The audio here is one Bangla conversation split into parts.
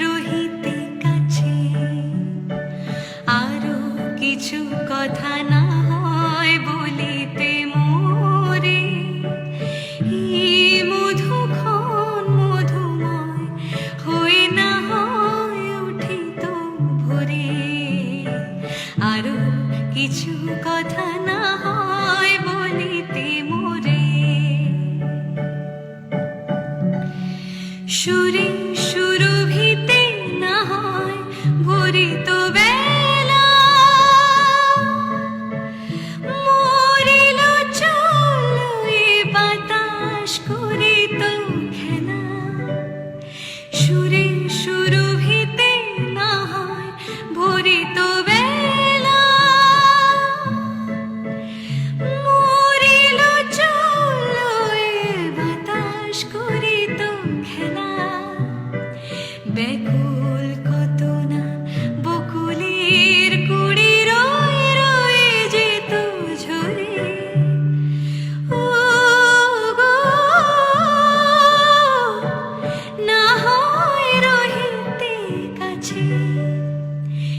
রহিতে কাছে। আরও কিছু কথা না হয় মোরে। মধুময় না হয় ভোরে। আরও কিছু কথা না সুরে সুরভিতে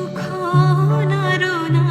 দুখ নর না